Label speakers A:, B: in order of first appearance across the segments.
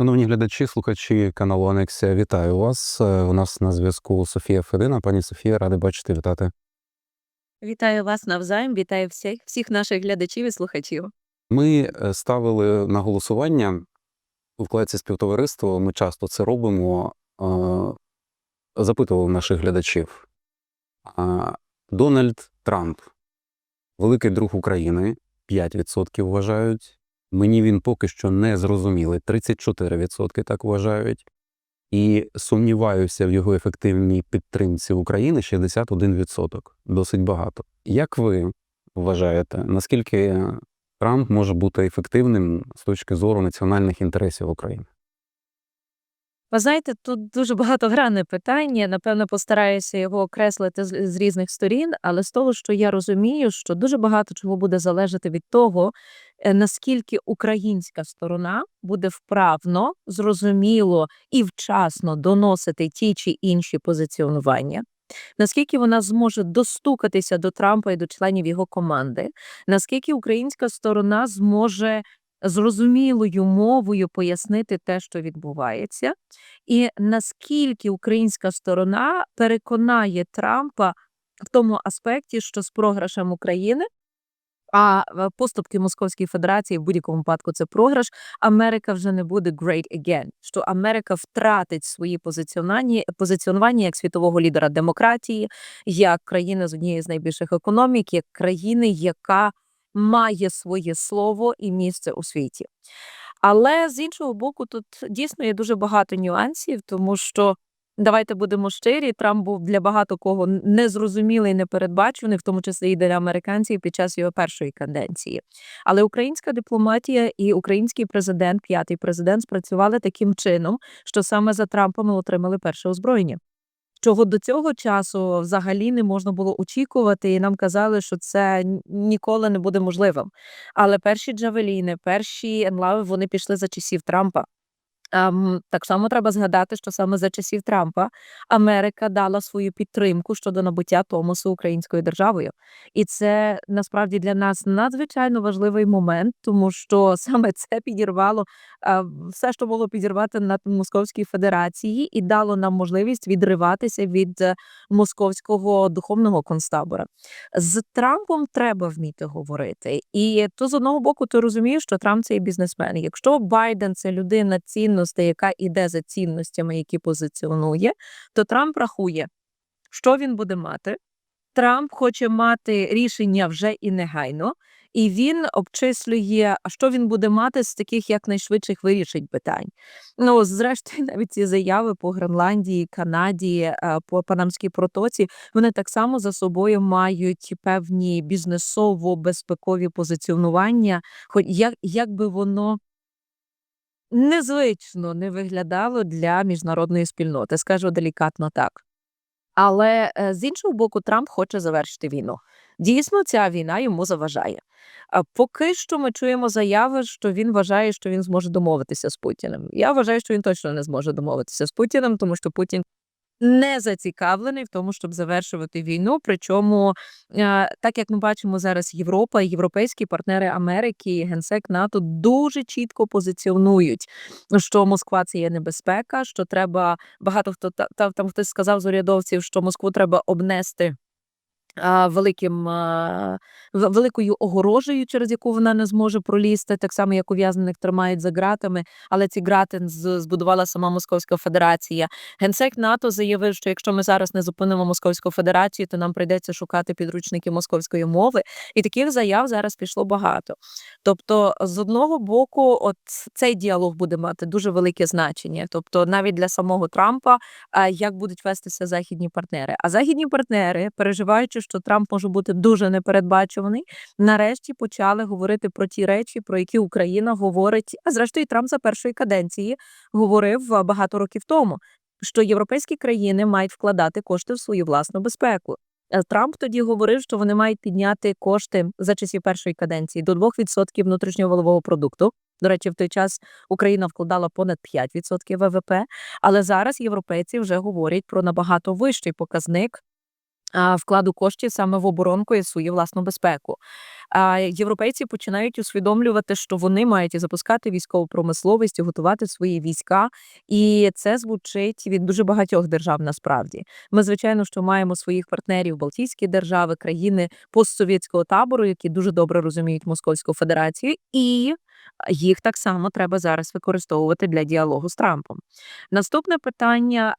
A: Шановні глядачі, слухачі каналу Анексія, вітаю вас. Е, У нас на зв'язку Софія Федина. Пані Софія, радий бачити, вітати.
B: Вітаю вас навзаєм, вітаю всіх, всіх наших глядачів і слухачів.
A: Ми е, ставили на голосування у вкладці співтовариство. Ми часто це робимо. Запитували наших глядачів. Дональд Трамп, великий друг України, 5% вважають. Мені він поки що не зрозумілий. 34% так вважають. І сумніваюся в його ефективній підтримці України 61%. Досить багато. Як ви вважаєте, наскільки Трамп може бути ефективним з точки зору національних інтересів України?
B: Ви знаєте, тут дуже багатогранне питання. Напевно, постараюся його окреслити з, різних сторін, але з того, що я розумію, що дуже багато чого буде залежати від того, наскільки українська сторона буде вправно, зрозуміло і вчасно доносити ті чи інші позиціонування. Наскільки вона зможе достукатися до Трампа і до членів його команди, наскільки українська сторона зможе зрозумілою мовою пояснити те, що відбувається, і наскільки українська сторона переконає Трампа в тому аспекті, що з програшем України. А е, поступки Московської Федерації в будь-якому випадку це програш. Америка вже не буде great again, що Америка втратить свої позиціонування, позиціонування як світового лідера демократії, як країни з однієї з найбільших економік, як країни, яка має своє слово і місце у світі. Але з іншого боку, тут дійсно є дуже багато нюансів, тому що давайте будемо щирі, Трамп був для багато кого незрозумілий, непередбачений, в тому числі і для американців під час його першої каденції. Але українська дипломатія і український президент, п'ятий президент, спрацювали таким чином, що саме за Трампа отримали перше озброєння. Чого до цього часу взагалі не можна було очікувати, і нам казали, що це ніколи не буде можливим. Але перші джавеліни, перші енлави вони пішли за часів Трампа. Ем, так само треба згадати, що саме за часів Трампа Америка дала свою підтримку щодо набуття Томосу українською державою, і це насправді для нас надзвичайно важливий момент, тому що саме це підірвало е, все, що було підірвати на Московській Федерації, і дало нам можливість відриватися від е, московського духовного концтабора. З Трампом треба вміти говорити, і то з одного боку ти розумієш, що Трамп це бізнесмен. Якщо Байден це людина цінностей, яка іде за цінностями, які позиціонує, то Трамп рахує, що він буде мати. Трамп хоче мати рішення вже і негайно, і він обчислює, що він буде мати з таких якнайшвидших вирішень питань. Ну, зрештою, навіть ці заяви по Гренландії, Канаді, е, по Панамській протоці, вони так само за собою мають певні бізнесово-безпекові позиціонування, хоч як, як би воно незвично не виглядало для міжнародної спільноти, скажу делікатно так. Але е, з іншого боку, Трамп хоче завершити війну. Дійсно, ця війна йому заважає. Поки що ми чуємо заяви, що він вважає, що він зможе домовитися з Путіним. Я вважаю, що він точно не зможе домовитися з Путіним, тому що Путін не зацікавлений в тому, щоб завершувати війну. Причому, е, так як ми бачимо зараз, Європа європейські партнери Америки, генсек НАТО дуже чітко позиціонують, що Москва це є небезпека, що треба багато хто та, та- там хтось сказав з урядовців, що Москву треба обнести. Великим великою огорожею, через яку вона не зможе пролізти, так само як ув'язнених тримають за ґратами, але ці грати збудувала сама Московська Федерація. Генсек НАТО заявив, що якщо ми зараз не зупинимо Московську Федерацію, то нам прийдеться шукати підручники московської мови. І таких заяв зараз пішло багато. Тобто, з одного боку, от цей діалог буде мати дуже велике значення. Тобто, навіть для самого Трампа, як будуть вестися західні партнери. А західні партнери, переживаючи, що Трамп може бути дуже непередбачуваний, нарешті почали говорити про ті речі, про які Україна говорить. А зрештою, Трамп за першої каденції говорив багато років тому, що європейські країни мають вкладати кошти в свою власну безпеку. Е, Трамп тоді говорив, що вони мають підняти кошти за часів першої каденції до 2% внутрішнього валового продукту. До речі, в той час Україна вкладала понад 5% ВВП, але зараз європейці вже говорять про набагато вищий показник вкладу коштів саме в оборонку і свою власну безпеку. А європейці починають усвідомлювати, що вони мають запускати військову промисловість, готувати свої війська, і це звучить від дуже багатьох держав. Насправді, ми звичайно, що маємо своїх партнерів Балтійські держави, країни постсовєтського табору, які дуже добре розуміють Московську Федерацію, і їх так само треба зараз використовувати для діалогу з Трампом. Наступне питання.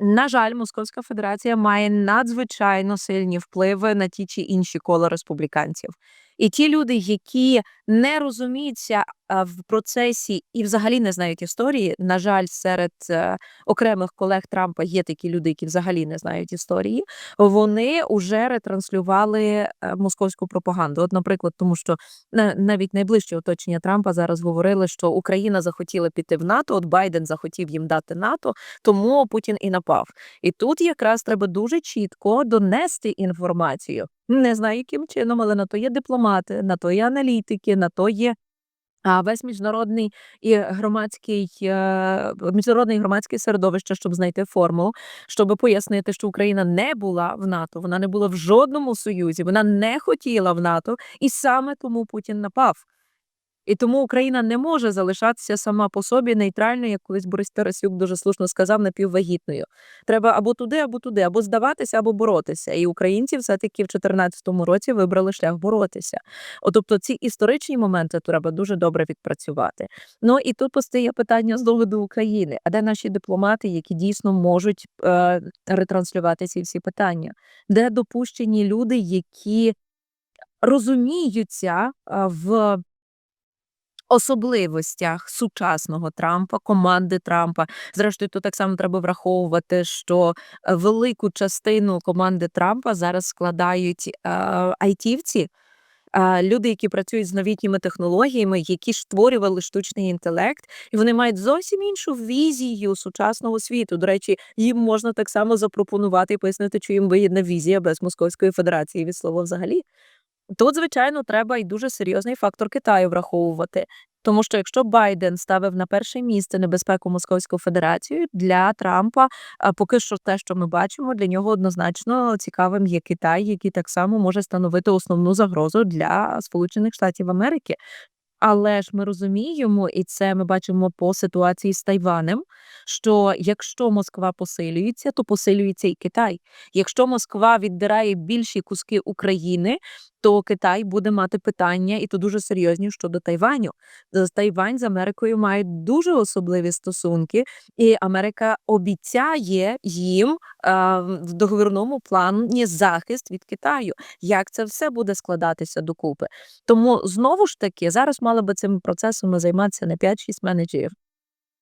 B: На жаль, Московська Федерація має надзвичайно сильні впливи на ті чи інші кола республіканців. І ті люди, які не розуміються в процесі і взагалі не знають історії. На жаль, серед е, окремих колег Трампа є такі люди, які взагалі не знають історії. Вони вже ретранслювали е, московську пропаганду. От, наприклад, тому що на- навіть найближче оточення Трампа зараз говорили, що Україна захотіла піти в НАТО. От Байден захотів їм дати НАТО, тому Путін і напав. І тут якраз треба дуже чітко донести інформацію. Не знаю, яким чином, але на то є дипломати, на то є аналітики, на то є. А весь міжнародний і громадський е, міжнародне і громадське середовище, щоб знайти формулу, щоб пояснити, що Україна не була в НАТО, вона не була в жодному союзі, вона не хотіла в НАТО, і саме тому Путін напав. І тому Україна не може залишатися сама по собі нейтральною, як колись Борис Тарасюк дуже слушно сказав, напіввагітною. Треба або туди, або туди, або здаватися, або боротися. І українці все-таки в 2014 році вибрали шлях боротися. От, тобто ці історичні моменти треба дуже добре відпрацювати. Ну і тут постає питання знову до України. А де наші дипломати, які дійсно можуть е, ретранслювати ці всі питання? Де допущені люди, які розуміються в особливостях сучасного Трампа, команди Трампа. Зрештою, тут так само треба враховувати, що е, велику частину команди Трампа зараз складають е, айтівці. е, Люди, які працюють з новітніми технологіями, які ж створювали штучний інтелект, і вони мають зовсім іншу візію сучасного світу. До речі, їм можна так само запропонувати і пояснити, що їм вигідна візія без Московської Федерації від слова взагалі. Тут, звичайно, треба і дуже серйозний фактор Китаю враховувати. Тому що якщо Байден ставив на перше місце небезпеку Московську Федерацію для Трампа, поки що те, що ми бачимо, для нього однозначно цікавим є Китай, який так само може становити основну загрозу для Сполучених Штатів Америки. Але ж ми розуміємо, і це ми бачимо по ситуації з Тайванем, що якщо Москва посилюється, то посилюється і Китай. Якщо Москва віддирає більші куски України, то Китай буде мати питання, і то дуже серйозні щодо Тайваню. Тайвань з Америкою мають дуже особливі стосунки, і Америка обіцяє їм е, в договірному плані захист від Китаю. Як це все буде складатися докупи? Тому знову ж таки зараз мали би цим процесом займатися не 5-6 менеджерів.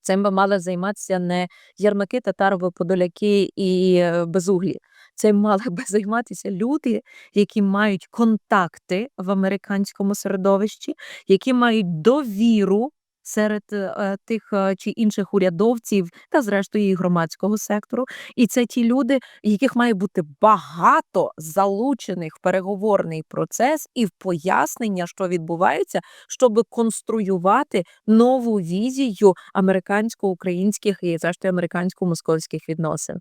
B: Цим би мали займатися не ярмаки, татарови, подоляки і е, безуглі. Цим мали би займатися люди, які мають контакти в американському середовищі, які мають довіру серед е, тих е, чи інших урядовців та, зрештою, і громадського сектору. І це ті люди, яких має бути багато залучених в переговорний процес і в пояснення, що відбувається, щоб конструювати нову візію американсько-українських і зрештою американсько-московських відносин.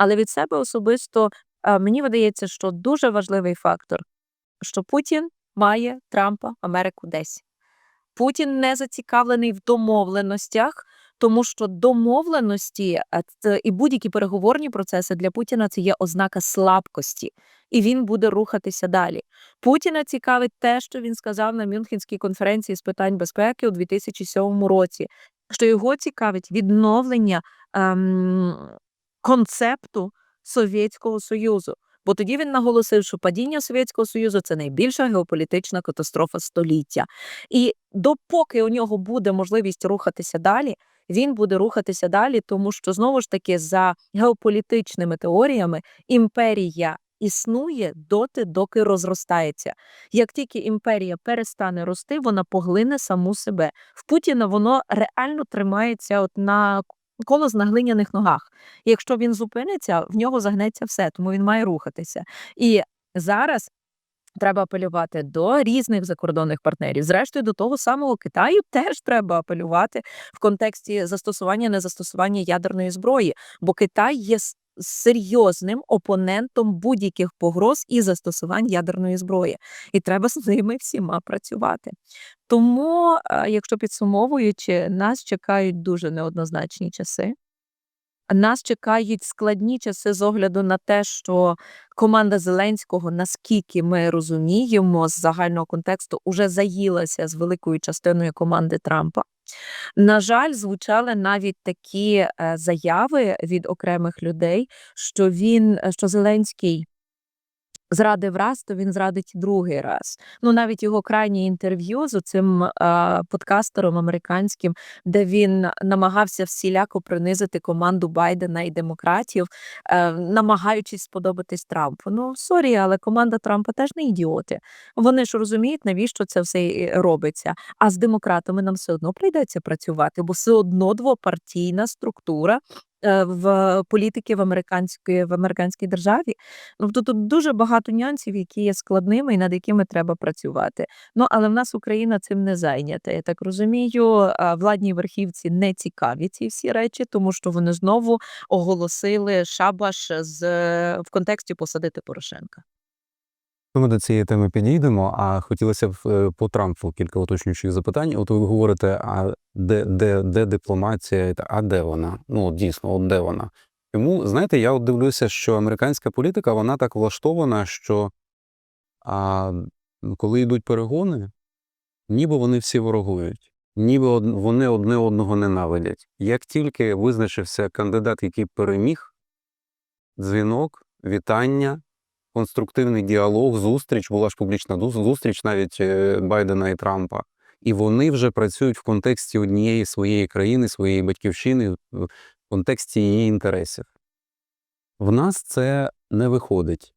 B: Але від себе особисто мені видається, що дуже важливий фактор, що Путін має Трампа Америку десь. Путін не зацікавлений в домовленостях, тому що домовленості е, і будь-які переговорні процеси для Путіна це є ознака слабкості, і він буде рухатися далі. Путіна цікавить те, що він сказав на Мюнхенській конференції з питань безпеки у 2007 році, що його цікавить відновлення ем, концепту Совєтського Союзу. Бо тоді він наголосив, що падіння Совєтського Союзу це найбільша геополітична катастрофа століття. І допоки у нього буде можливість рухатися далі, він буде рухатися далі, тому що знову ж таки за геополітичними теоріями імперія існує доти, доки розростається. Як тільки імперія перестане рости, вона поглине саму себе. В Путіна воно реально тримається от на коло з наглиняних ногах. І якщо він зупиниться, в нього загнеться все, тому він має рухатися. І зараз треба апелювати до різних закордонних партнерів. Зрештою, до того самого Китаю теж треба апелювати в контексті застосування незастосування ядерної зброї, бо Китай є серйозним опонентом будь-яких погроз і застосувань ядерної зброї, і треба з ними всіма працювати. Тому, е, якщо підсумовуючи, нас чекають дуже неоднозначні часи. Нас чекають складні часи з огляду на те, що команда Зеленського, наскільки ми розуміємо, з загального контексту уже заїлася з великою частиною команди Трампа. На жаль, звучали навіть такі е, заяви від окремих людей, що він, е, що Зеленський зрадив раз, то він зрадить другий раз. Ну навіть його крайнє інтерв'ю з цим подкастером американським, де він намагався всіляко принизити команду Байдена і демократів, е, намагаючись сподобатись Трампу. Ну сорі, але команда Трампа теж не ідіоти. Вони ж розуміють, навіщо це все робиться. А з демократами нам все одно прийдеться працювати, бо все одно двопартійна структура. Е, В політики в американської в американській державі, тобто тут дуже багато нюансів, які є складними і над якими треба працювати. Ну але в нас Україна цим не зайнята. Я так розумію, владні верхівці не цікаві ці всі речі, тому що вони знову оголосили шабаш з в контексті посадити Порошенка.
A: Ми до цієї теми підійдемо, а хотілося б е, по Трампу кілька уточнюючих запитань. От ви говорите, а де, де, де дипломатія, а де вона? Ну, дійсно, от де вона? Тому, знаєте, я от дивлюся, що американська політика вона так влаштована, що а, коли йдуть перегони, ніби вони всі ворогують, ніби од- вони одне одного ненавидять. Як тільки визначився кандидат, який переміг, дзвінок, вітання, конструктивний діалог, зустріч, була ж публічна зустріч навіть е, Байдена і Трампа. І вони вже працюють в контексті однієї своєї країни, своєї батьківщини, в контексті її інтересів. В нас це не виходить.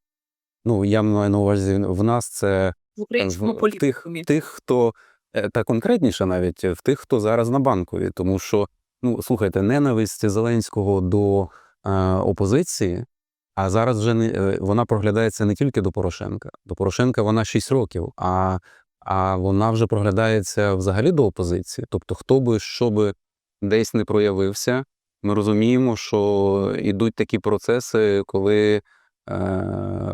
A: Ну, я маю на увазі, в нас це
B: В українському
A: в тих, тих, хто е, та конкретніше навіть в тих, хто зараз на банкові. Тому що, ну слухайте, ненависть Зеленського до е, опозиції, а зараз вже не е, вона проглядається не тільки до Порошенка. До Порошенка вона 6 років, а, а вона вже проглядається взагалі до опозиції. Тобто, хто би що би десь не проявився, ми розуміємо, що йдуть такі процеси, коли е,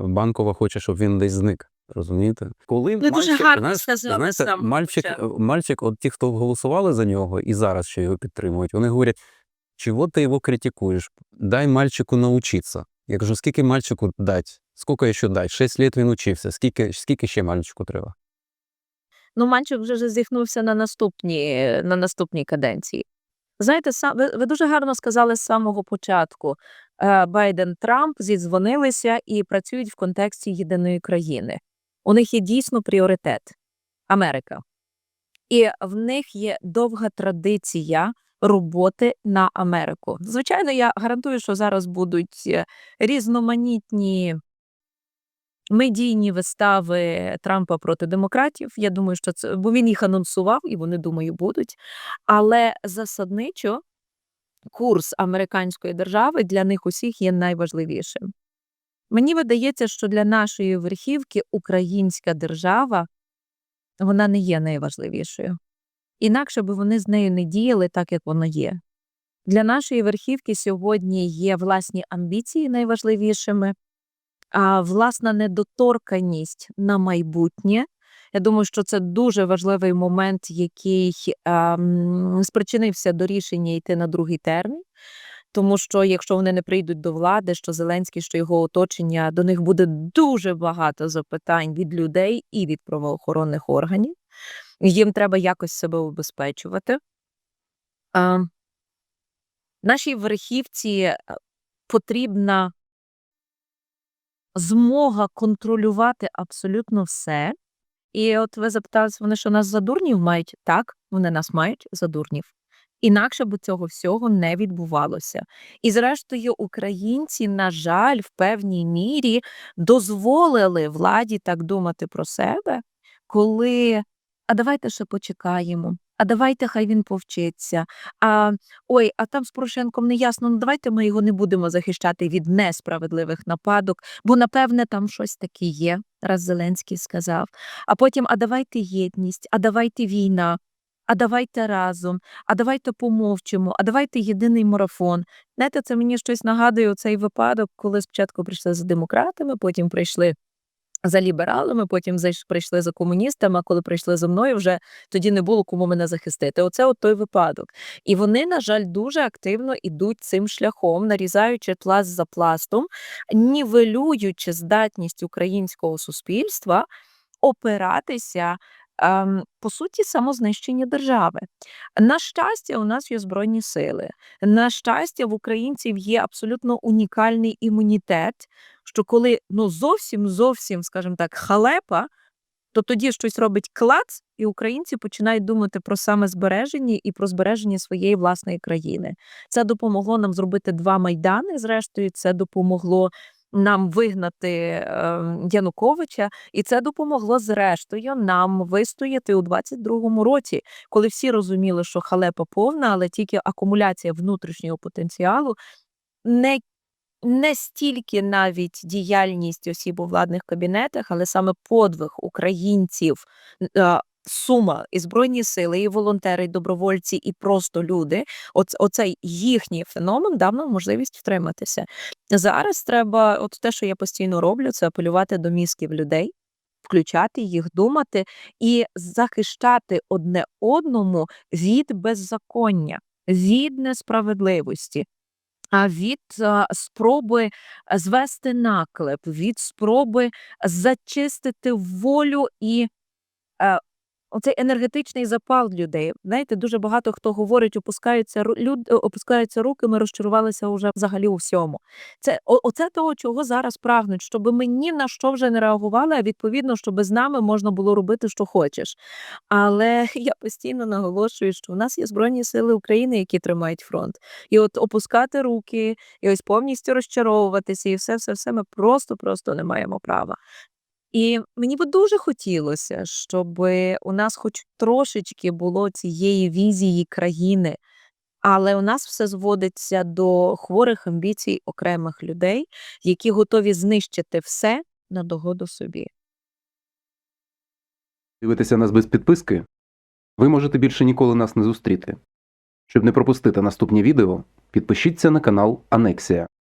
A: банкова хоче, щоб він десь зник. Розумієте? Коли
B: Ви дуже
A: мальчик-
B: гарно
A: знаєш,
B: сказали з
A: мальчик, мальчик, от ті, хто голосували за нього і зараз ще його підтримують, вони говорять, чого ти його критикуєш? Дай мальчику научиться. Я кажу, скільки мальчику дать? Скільки ще дать? Шесть літ він учився. Скільки, скільки ще мальчику треба?
B: Ну, Манчик вже зіхнувся на наступній, на наступній каденції. Знаєте, сам, ви, ви дуже гарно сказали з самого початку. Е, Байден Трамп зідзвонилися і працюють в контексті єдиної країни. У них є дійсно пріоритет Америка. І в них є довга традиція роботи на Америку. Звичайно, я гарантую, що зараз будуть е, різноманітні медійні вистави Трампа проти демократів. Я думаю, що це бо він їх анонсував, і вони думаю, будуть. Але засадничо курс американської держави для них усіх є найважливішим. Мені видається, що для нашої верхівки українська держава вона не є найважливішою. Інакше би вони з нею не діяли так, як воно є. Для нашої верхівки сьогодні є власні амбіції найважливішими, а власна недоторканість на майбутнє. Я думаю, що це дуже важливий момент, який ем, спричинився до рішення йти на другий термін. Тому що якщо вони не прийдуть до влади, що Зеленський, що його оточення, до них буде дуже багато запитань від людей і від правоохоронних органів. Їм треба якось себе убезпечувати. А, нашій верхівці потрібна змога контролювати абсолютно все. І от ви запитали, вони що нас за дурнів мають? Так, вони нас мають за дурнів. Інакше б цього всього не відбувалося. І зрештою, українці, на жаль, в певній мірі дозволили владі так думати про себе, коли а давайте ще почекаємо. А давайте хай він повчиться. А ой, а там з Порошенком не ясно. Ну давайте ми його не будемо захищати від несправедливих нападок, бо напевне там щось таке є, раз Зеленський сказав. А потім, а давайте єдність, а давайте війна. а давайте разом, а давайте помовчимо, а давайте єдиний марафон. Знаєте, це мені щось нагадує цей випадок, коли спочатку прийшли за демократами, потім прийшли за лібералами, потім прийшли за комуністами, а коли прийшли за мною, вже тоді не було кому мене захистити. Оце от той випадок. І вони, на жаль, дуже активно ідуть цим шляхом, нарізаючи пласт за пластом, нівелюючи здатність українського суспільства опиратися. ем, По суті, самознищення держави. На щастя, у нас є збройні сили. На щастя, в українців є абсолютно унікальний імунітет, що коли ну зовсім зовсім, скажімо так, халепа, то тоді щось робить клац, і українці починають думати про самозбереження і про збереження своєї власної країни. Це допомогло нам зробити два майдани. Зрештою, це допомогло нам вигнати е, Януковича, і це допомогло зрештою нам вистояти у 22-му році, коли всі розуміли, що халепа повна, але тільки акумуляція внутрішнього потенціалу не не стільки навіть діяльність осіб у владних кабінетах, але саме подвиг українців, сума і збройні сили, і волонтери, і добровольці, і просто люди. Оц, оцей їхній феномен дав нам можливість втриматися. Зараз треба, от те, що я постійно роблю, це апелювати до мізків людей. Включати їх, думати і захищати одне одному від беззаконня, від несправедливості, від спроби звести наклеп, від спроби зачистити волю і е, оцей енергетичний запал людей. Знаєте, дуже багато хто говорить, опускаються люд, е, опускаються руки, ми розчарувалися вже взагалі у всьому. Це оце того, чого зараз прагнуть, щоб ми ні на що вже не реагували, а відповідно, щоб з нами можна було робити, що хочеш. Але я постійно наголошую, що у нас є Збройні Сили України, які тримають фронт. І от опускати руки, і ось повністю розчаровуватися, і все, все, все ми просто-просто не маємо права. І мені би дуже хотілося, щоб у нас хоч трошечки було цієї візії країни, але у нас все зводиться до хворих амбіцій окремих людей, які готові знищити все на догоду собі.
C: Дивитеся нас без підписки? Ви можете більше ніколи нас не зустріти. Щоб не пропустити наступні відео, підпишіться на канал Анексія.